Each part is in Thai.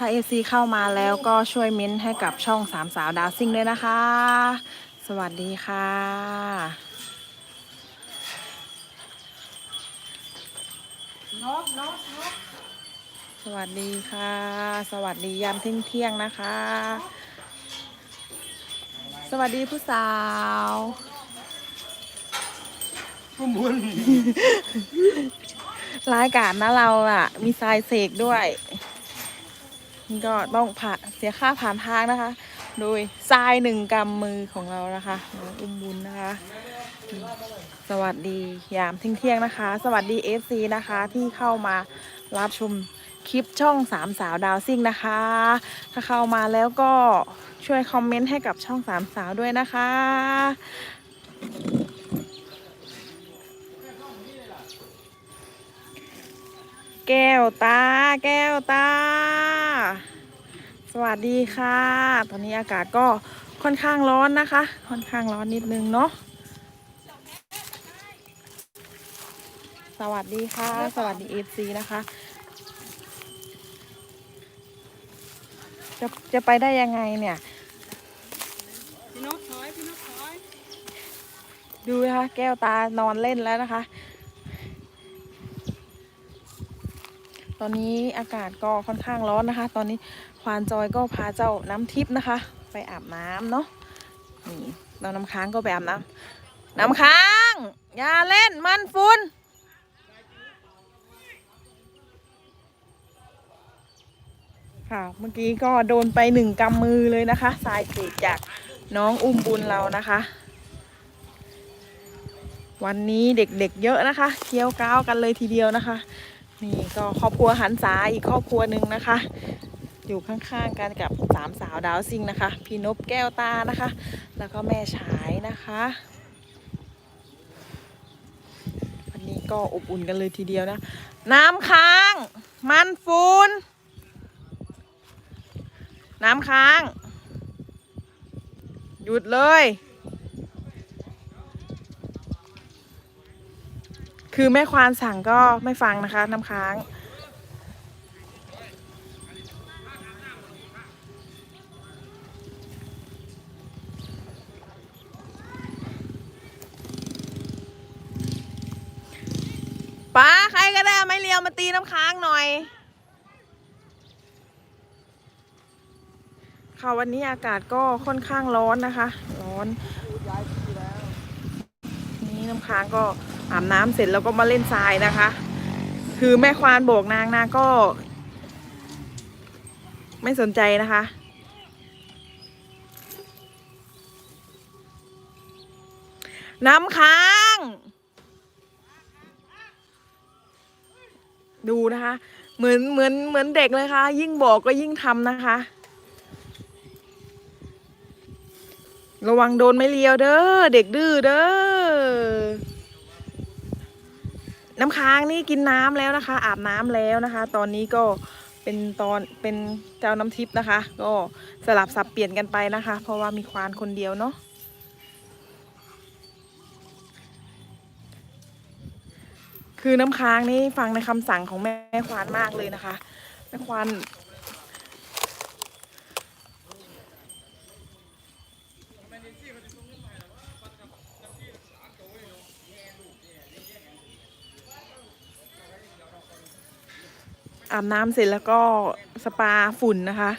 ถ้าเอซีเข้ามาแล้วก็ช่วยเม้นให้กับช่องสามสาวดาวซิ่งด้วยนะคะ สวัสดีค่ะนกนกนกสวัสดีค่ะ สวัสดียามเที่ยงเที่ยงๆนะคะ สวัสดีผู้สาวผู้มุนรายการนะเราอะ มีทรายเสกด้วยนี่ ก็ต้องผ่าเสียค่าผ่านทางนะคะ โดยทรายหนึ่งกำมือของเรานะคะน้องอุ้มบุญนะคะ สวัสดียามเที่ยงนะคะ สวัสดี FC นะคะที่เข้ามารับชมคลิปช่องสามสาวดาวซิ่งนะคะ ถ้าเข้ามาแล้วก็ช่วยคอมเมนต์ให้กับช่องสามสาวด้วยนะคะ แก้วตา แก้วตา สวัสดีค่ะ ตอนนี้อากาศก็ค่อนข้างร้อนนะคะ ค่อนข้างร้อนนิดนึงเนาะสวัสดีค่ะ สวัสดีเอฟซีนะคะ จะจะไปได้ยังไงเนี่ยพี่นกถอยพี่นกถอยดูนะคะแก้วตานอนเล่นแล้วนะคะ ตอนนี้อากาศก็ค่อนข้างร้อนนะคะ ตอนนี้ควานจอยก็พาเจ้าน้ำทิพย์นะคะ ไปอาบน้ำเนาะนี่เราน้ำค้างก็ไปอาบน้ำน้ำค้างอย่าเล่นมันฟุนค่ะเมื่อกี้ก็โดนไปหนึ่งกำมือเลยนะคะสายเศษจากน้องอุ้มบุญเรานะคะ วันนี้เด็กๆเยอะนะคะ เคี้ยวก้าวกันเลยทีเดียวนะคะ นี่ก็ครอบครัวหันษาอีกครอบครัวหนึ่งนะคะ อยู่ข้างๆกันกับสามสาวดาวซิงนะคะ พี่นบแก้วตานะคะ แล้วก็แม่ฉายนะคะวันนี้ก็อบอุ่นกันเลยทีเดียวนะ น้ำค้าง มันฟูน น้ำค้าง หยุดเลย คือแม่ควานสั่งก็ไม่ฟังนะคะ น้ำค้าง ป้าใครก็ได้ไม่เลียวมาตีน้ำค้างหน่อย ค่ะวันนี้อากาศก็ค่อนข้างร้อนนะคะ ร้อน นี่น้ำค้างก็ อาบน้ำเสร็จแล้วก็มาเล่นทรายนะคะ คือแม่ควานโบกนางนางก็ ไม่สนใจนะคะ น้ำค้าง ดูนะคะ เหมือนเหมือนเหมือนเด็กเลยค่ะ ยิ่งบอกก็ยิ่งทำนะคะ ระวังโดนไม่เลียวเด้อ เด็กดื้อเด้อ น้ำค้างนี่กินน้ำแล้วนะคะ อาบน้ำแล้วนะคะ ตอนนี้ก็เป็นตอนเป็นเจ้าน้ำทิพย์นะคะ ก็สลับสับเปลี่ยนกันไปนะคะ เพราะว่ามีควานคนเดียวเนาะคือน้ำค้างนี่ฟังในคำสั่งของแม่ควานมากเลยนะคะแม่ควาน อาบน้ำเสร็จแล้วก็สปาฝุ่นนะคะ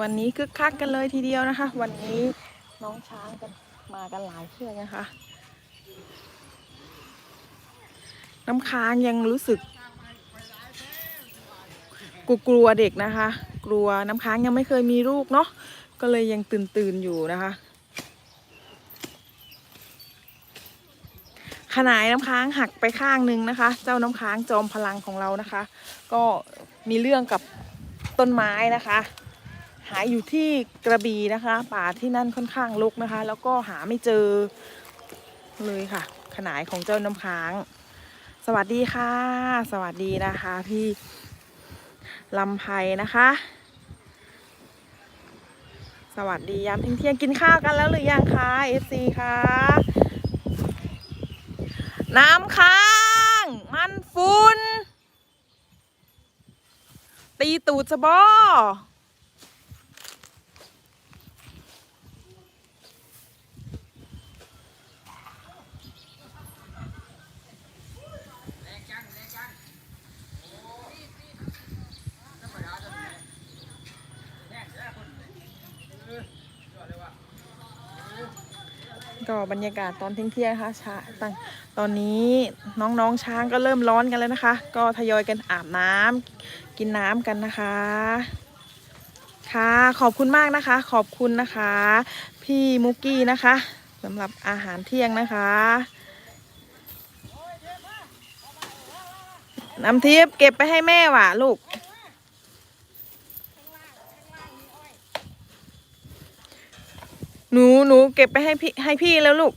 วันนี้คึกคักกันเลยทีเดียวนะคะ วันนี้น้องช้างกันมากันหลายเชือกนะคะ น้ำค้างยังรู้สึก กลัวกลัวเด็กนะคะ กลัวน้ำค้างยังไม่เคยมีลูกเนาะก็เลยยังตื่นตื่นอยู่นะคะ ขนายน้ำค้างหักไปข้างหนึ่งนะคะ เจ้าน้ำค้างจอมพลังของเรานะคะ ก็มีเรื่องกับต้นไม้นะคะ หายอยู่ที่กระบี่นะคะ ป่าที่นั่นค่อนข้างรกนะคะ แล้วก็หาไม่เจอเลยค่ะ ขนายของเจ้าน้ำค้าง สวัสดีค่ะ สวัสดีนะคะพี่ ลำไพนะคะ สวัสดียามเที่ยงกินข้าวกันแล้วหรือยังคะเอซีคะน้ำค้าง มันฝุ่นตีตูดจะบอ ก็บรรยากาศตอนเที่ยงๆนะคะช้าตังตอนนี้น้องๆช้างก็เริ่มร้อนกันแล้วนะคะ ก็ทยอยกันอาบน้ำกินน้ำกันนะคะ ค่ะขอบคุณมากนะคะ ขอบคุณนะคะ พี่มุกกี้นะคะสำหรับอาหารเที่ยงนะคะน้ำทิพย์เก็บไปให้แม่ว่ะลูก หนูหนูเก็บไปให้พี่ให้พี่แล้วลูก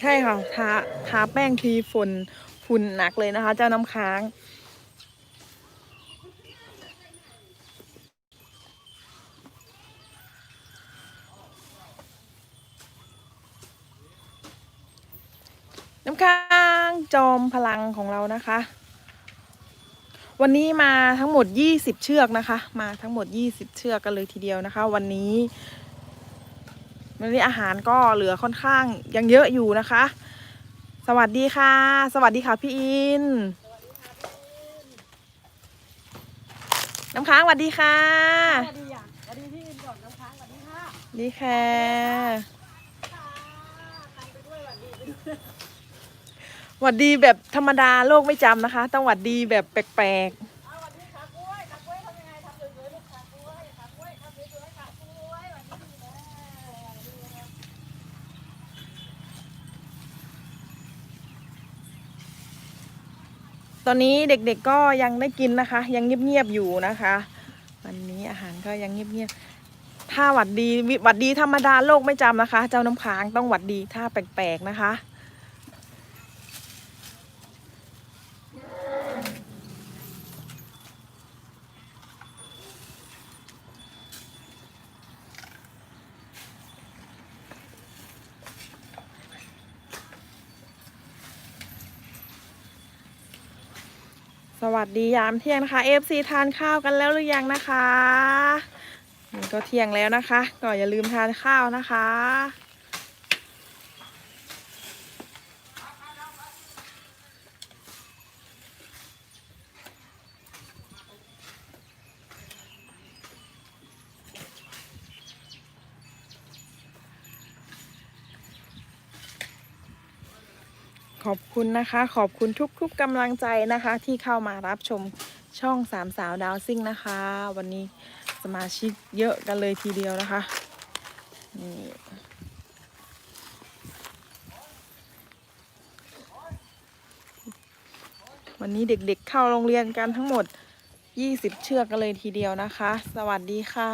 ใช่ค่ะทาทาแป้งทีฝุ่นฝุ่นหนักเลยนะคะ เจ้าน้ำค้าง ค้างจอมพลังของเรานะคะ วันนี้มาทั้งหมด 20 เชือกนะคะ มาทั้งหมด 20 เชือกกันเลยทีเดียวนะคะ วันนี้วันนี้อาหารก็เหลือค่อนข้างยังเยอะอยู่นะคะ สวัสดีค่ะ สวัสดีค่ะพี่อินน้ำค้างสวัสดีค่ะสวัสดีอย่างสวัสดีพี่อินก่อนน้ำค้างสวัสดีค่ะดีค่ะ หวัดดีแบบธรรมดาโลกไม่จำนะคะ ต้องหวัดดีแบบแปลกๆ ตอนนี้เด็กๆก็ยังได้กินนะคะ ยังเงียบๆอยู่นะคะ วันนี้อาหารก็ยังเงียบๆถ้าหวัดดีหวัดดีธรรมดาโลกไม่จำนะคะ เจ้าน้ำค้างต้องหวัดดีถ้าแปลกๆนะคะ วัสดียามเที่ยงนะคะ FC ทานข้าวกันแล้วหรือยังนะคะก็เที่ยงแล้วนะคะ ก็อย่าลืมทานข้าวนะคะ ขอบคุณนะคะ ขอบคุณทุกๆกำลังใจนะคะ ที่เข้ามารับชมช่องสามสาวดาวซิ่งนะคะ วันนี้สมาชิกเยอะกันเลยทีเดียวนะคะนี่วันนี้เด็กๆเข้าโรงเรียนกันทั้งหมด 20 เชือกกันเลยทีเดียวนะคะ สวัสดีค่ะ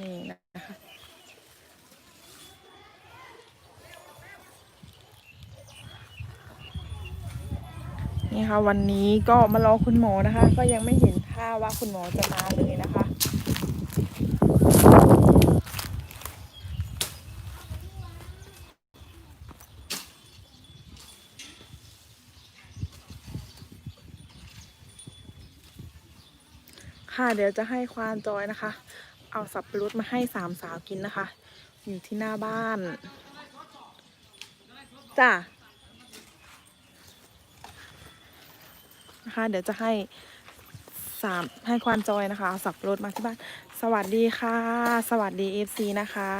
นี่นะคะ นี่ค่ะ วันนี้ก็มารอคุณหมอนะคะ ก็ยังไม่เห็นท่าว่าคุณหมอจะมาเลยนะคะค่ะเดี๋ยวจะให้ควานจอยนะคะ เอาสับปะรดมาให้สามสาวกินนะคะ อยู่ที่หน้าบ้าน จ้ะ นะคะ เดี๋ยวจะให้สามให้ควานจอยนะคะเอาสับปะรดมาที่บ้าน สวัสดีค่ะ สวัสดีเอฟซีนะคะ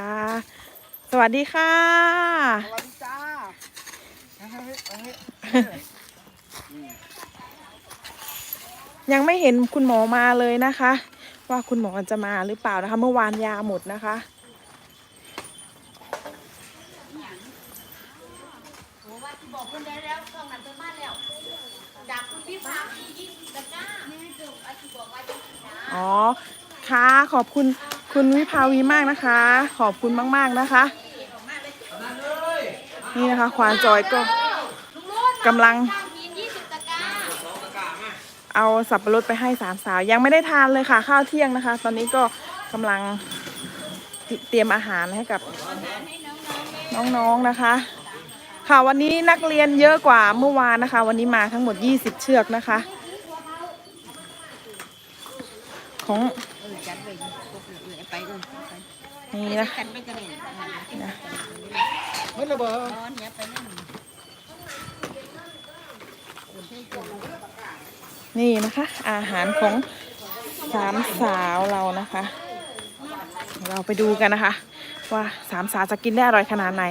สวัสดีค่ะ สวัสดีจ้าเฮ้ยเฮ้ยยังไม่เห็นคุณหมอมาเลยนะคะ ว่าคุณหมอจะมาหรือเปล่านะคะ เมื่อวานยาหมดนะคะ โอ้ว่า ว่าที่บอกคนได้แล้วกล้องนั้นเพิ่นมาแล้วจากคุณพี่ฟ้ามียี่สิบตะกร้าแม่เกิดอาที่บอกว่าจะกินนะ อ๋อค่ะขอบคุณคุณวิภาวีมากนะคะ ขอบคุณมากๆนะคะ นี่นะคะควานจอยก็กำลัง เอาสับปะรดไปให้สามสาว ยังไม่ได้ทานเลยค่ะข้าวเที่ยงนะคะ ตอนนี้ก็กำลังเตรียมอาหารให้กับน้องๆนะคะ ค่ะวันนี้นักเรียนเยอะกว่าเมื่อวานนะคะ วันนี้มาทั้งหมด 20 เชือกนะคะ ของนี่นะนไปกันเละไม่ระเบิดนี่นะคะ อาหารของสามสาวเรานะคะ เราไปดูกันนะคะ ว่าสามสาวจะกินได้อร่อยขนาดไหน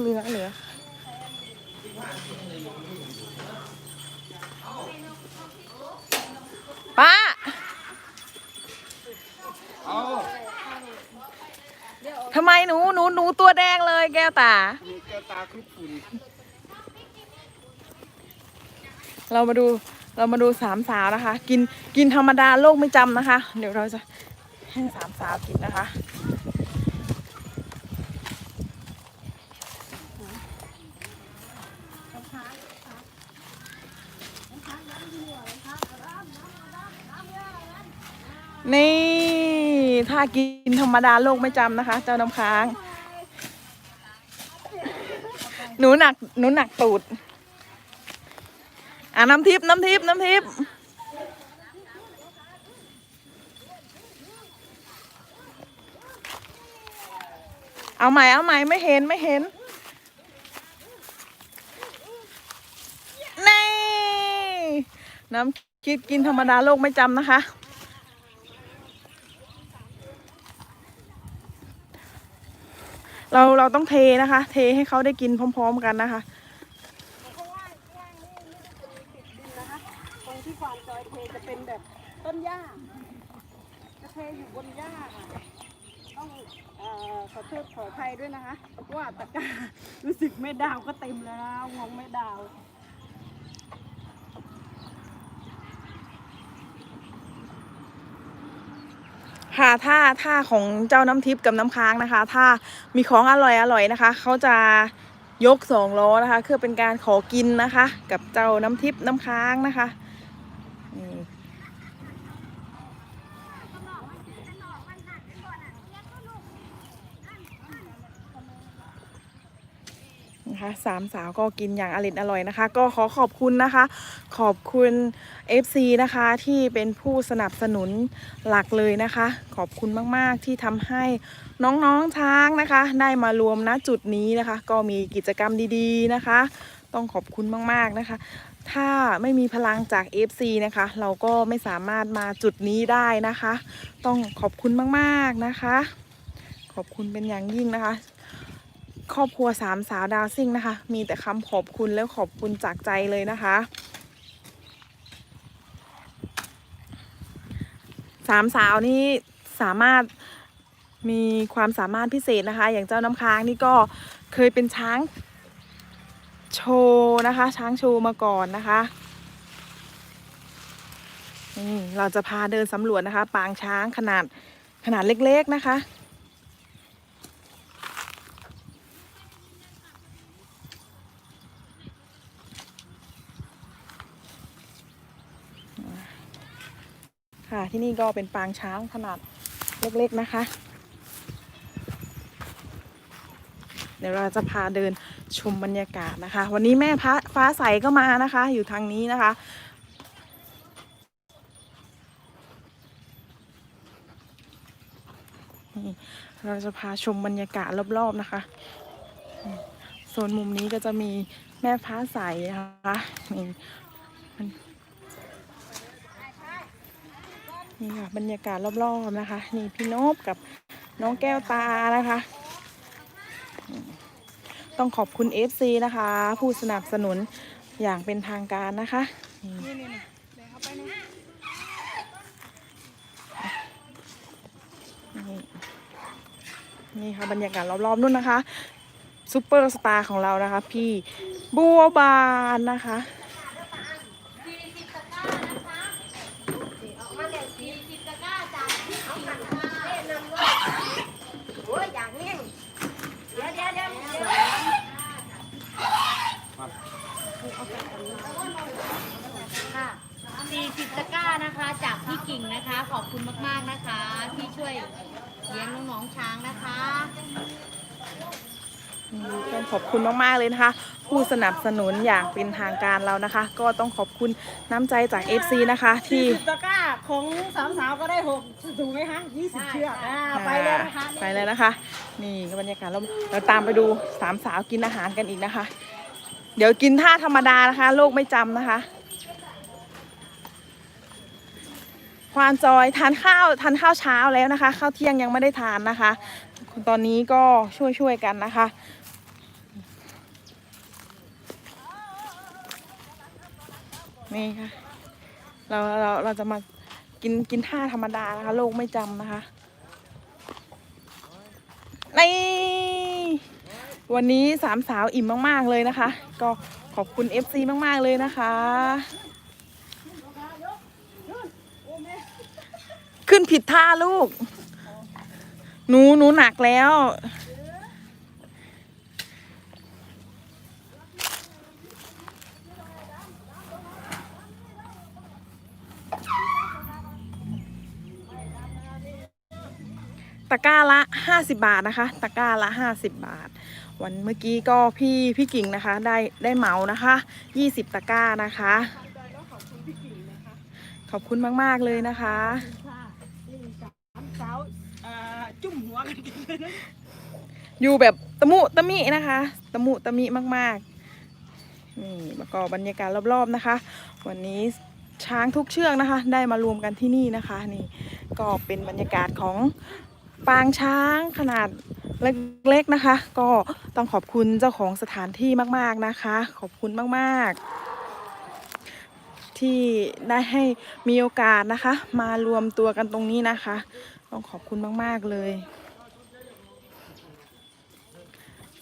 เหลือเหลือ ป้าเอาทำไมหนูหนูหนูตัวแดงเลยแก้วตา แก้วตาคลุกฝุ่นเรามาดูเรามาดูสามสาวนะคะ กินกินธรรมดาโลกไม่จำนะคะ เดี๋ยวเราจะให้สามสาวกินนะคะ นี่ ถ้ากินธรรมดาโลกไม่จำนะคะ เจ้าน้ำค้าง หนูหนัก หนูหนักตูด อะน้ำทิพย์น้ำทิพย์น้ำทิพย์เอาใหม่เอาใหม่ไม่เห็นไม่เห็น น้ำคิดกินธรรมดาโลกไม่จำนะคะ เราเราต้องเทนะคะ เทให้เขาได้กินพร้อม ๆ กันนะคะตรงที่ความจอยเทจะเป็นแบบต้นหญ้าจะเทอยู่บนหญ้าค่ะต้องอ่อขอโทษขออภัยด้วยนะคะ ว่าตะการู้สึกแม่ดาวก็เต็มแล้วนะงงแม่ดาว ค่ะถ้าถ้าของเจ้าน้ำทิพย์กับน้ำค้างนะคะ ถ้ามีของอร่อยอร่อยนะคะ เขาจะยกสองล้อนะคะเพื่อเป็นการขอกินนะคะ กับเจ้าน้ำทิพย์น้ำค้างนะคะนี่ นะคะสามสาวก็กินอย่างอร่อยอร่อยนะคะ ก็ขอขอบคุณนะคะ ขอบคุณ FC นะคะที่เป็นผู้สนับสนุนหลักเลยนะคะ ขอบคุณมาก ๆ ที่ทำให้น้องๆช้างนะคะ ได้มารวมณจุดนี้นะคะ ก็มีกิจกรรมดีๆนะคะ ต้องขอบคุณมาก ๆ นะคะ ถ้าไม่มีพลังจาก FC นะคะ เราก็ไม่สามารถมาจุดนี้ได้นะคะ ต้องขอบคุณมาก ๆ นะคะ ขอบคุณเป็นอย่างยิ่งนะคะ ครอบครัวสามสาวดาวซิ่งนะคะ มีแต่คำขอบคุณและขอบคุณจากใจเลยนะคะสามสาวนี่สามารถมีความสามารถพิเศษนะคะ อย่างเจ้าน้ำค้างนี่ก็เคยเป็นช้างโชว์นะคะ ช้างโชว์มาก่อนนะคะนี่เราจะพาเดินสำรวจนะคะ ปางช้างขนาดขนาดเล็กๆนะคะ ค่ะ ที่นี่ก็เป็นปางช้างขนาดเล็กๆนะคะ เดี๋ยวเราจะพาเดินชมบรรยากาศนะคะ วันนี้แม่พระฟ้าใสก็มานะคะ อยู่ทางนี้นะคะเราจะพาชมบรรยากาศรอบๆนะคะโซนมุมนี้ก็จะมีแม่ฟ้าใสนะคะนี่มั นี่ค่ะบรรยากาศรอบๆนะคะ นี่พี่นบกับน้องแก้วตานะคะ ต้องขอบคุณ FC นะคะ ผู้สนับสนุนอย่างเป็นทางการนะคะนี่นี่ค่ะบรรยากาศรอบๆนู่นนะคะซูเปอร์สตาร์ของเรานะคะ พี่บัวบานนะคะ โอ้ยอย่างนี้เดี๋ยวเดี๋ยวเดี๋ยวเดี๋ยวค่ะ40ตะกร้า นะคะจากพี่กิ่งนะคะ ขอบคุณมากๆนะคะ ที่ช่วยเลี้ยงน้องๆช้างนะคะต้องขอบคุณมากๆเลยนะคะ ผู้สนับสนุนอย่างเป็นทางการเรานะคะ ก็ต้องขอบคุณน้ำใจจาก FC นะคะ ที่40ตะกร้าของสามสาวก็ได้หกถูกไหมคะ20เชือกอ่าไปเลยนะคะไปเลยนะคะ นี่ก็บรรยากาศเราเราตามไปดูสามสาวกินอาหารกันอีกนะคะ เดี๋ยวกินท่าธรรมดานะคะ โลกไม่จำนะคะ ควานจอยทานข้าวทานข้าวเช้าแล้วนะคะ ข้าวเที่ยงยังไม่ได้ทานนะคะ ตอนนี้ก็ช่วยช่วยกันนะคะ นี่ค่ะ เราเราเราจะมากินกินท่าธรรมดานะคะ โลกไม่จำนะคะนี่วันนี้สามสาวอิ่มมาก ๆ เลยนะคะ ก็ขอบคุณ FC มาก ๆ เลยนะคะ ขึ้นผิดท่าลูก หนูหนูหนักแล้ว ตะกร้าละ50บาทนะคะ ตะกร้าละ50บบาท วันเมื่อกี้ก็พี่พี่กิ่งนะคะ ได้ได้เหมานะคะ20ตะกร้านะคะ ขอบคุณมาก ๆ เลยนะคะ จุ่มหัวกันกินเลยนะอยู่แบบตะมุตะมินะคะ ตะมุตะมิมากๆ นี่แล้วก็บรรยากาศรอบๆนะคะ วันนี้ช้างทุกเชือกนะคะ ได้มารวมกันที่นี่นะคะ นี่ก็เป็นบรรยากาศของปางช้างขนาดเล็กๆนะคะ ก็ต้องขอบคุณเจ้าของสถานที่มากๆนะคะ ขอบคุณมากๆ ที่ได้ให้มีโอกาสนะคะ มารวมตัวกันตรงนี้นะคะ ต้องขอบคุณมาก ๆ เลย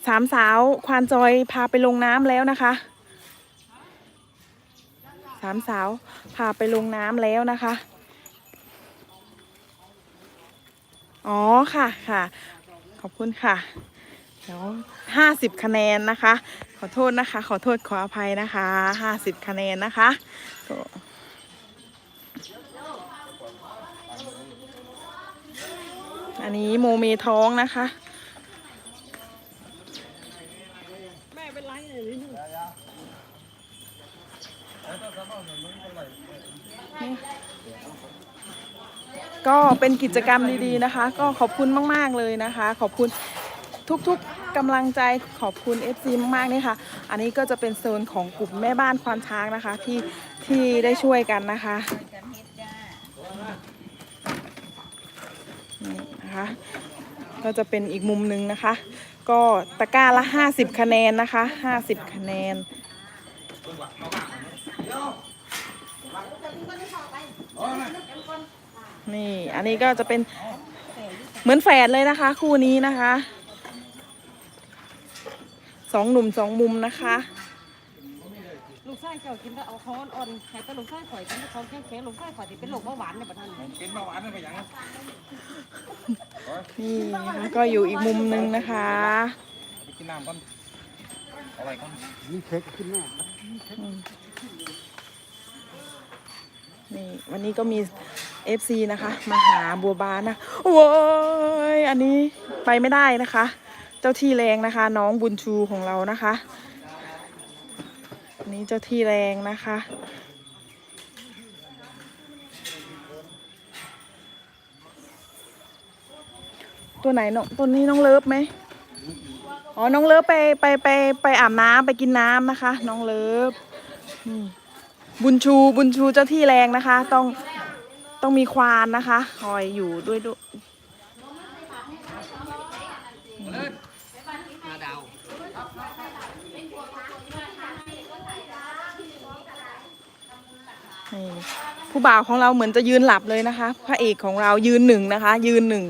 สามสาวควานจอยพาไปลงน้ำแล้วนะคะ สามสาวพาไปลงน้ำแล้วนะคะ อ๋อค่ะค่ะ ขอบคุณค่ะเดี๋ยวห้าสิบคะแนนนะคะ ขอโทษนะคะ ขอโทษขออภัยนะคะห้าสิบคะแนนนะคะ อันนี้โมเมท้องนะคะ แม่เป็นไรเลยนี่ก็เป็นกิจกรรมดีๆนะคะ ก็ขอบคุณมาก ๆ เลยนะคะ ขอบคุณทุกๆกำลังใจขอบคุณ FC มากๆนี่ค่ะ อันนี้ก็จะเป็นโซนของกลุ่มแม่บ้านควานช้างนะคะ ที่ที่ได้ช่วยกันนะคะ นะคะ ก็จะเป็นอีกมุมหนึ่งนะคะ ก็ตะกร้าละ 50 คะแนนนะคะ 50 คะแนนนี่อันนี้ก็จะเป็นเหมือนแฝดเลยนะคะ คู่นี้นะคะสองหนุ่มสองมุมนะคะ ลูกไส้เจ้ากินแต่เอาคอนอ่อนใครแต่ลูกไส้ข่อยกินแต่ของแข็งๆลูกไส้ข่อยที่เป็นโรคเบาหวานเนี่ยประทานกินเบาหวานได้ไปยังนี่นะคะก็อยู่อีกมุมหนึงนะคะ ไปกินน้ำก่อนอะไรก่อนนี่เค้กขึ้นหน้านี่วันนี้ก็มี FC นะคะ มาหาบัวบานนะโว้ยอันนี้ไปไม่ได้นะคะ เจ้าที่แรงนะคะ น้องบุญชูของเรานะคะ อันนี้เจ้าที่แรงนะคะ ตัวไหนน้องตัวนี้น้องเลิฟไหมอ๋อ น้องเลิฟไปไปไปไปอาบน้ำไปกินน้ำนะคะ น้องเลิฟนี่บุญชูบุญชูเจ้าที่แรงนะคะ ต้องต้องมีควานนะคะ คอยอยู่ด้วยด้วย ผู้บ่าวของเราเหมือนจะยืนหลับเลยนะคะ พระเอกของเรายืนหนึ่งนะคะ ยืนหนึ่ง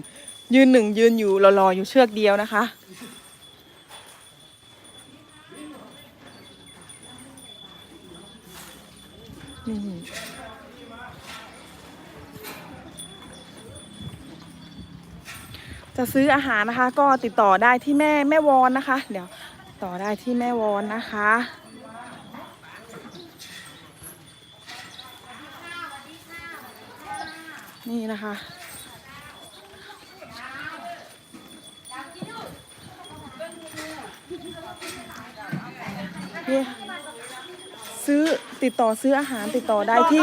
ยืนหนึ่งยืนอยู่รอๆอยู่เชือกเดียวนะคะจะซื้ออาหารนะคะ ก็ติดต่อได้ที่แม่แม่วอนนะคะ เดี๋ยวต่อได้ที่แม่วอนนะคะ นี่นะคะ ซื้อติดต่อซื้ออาหารติดต่อได้ที่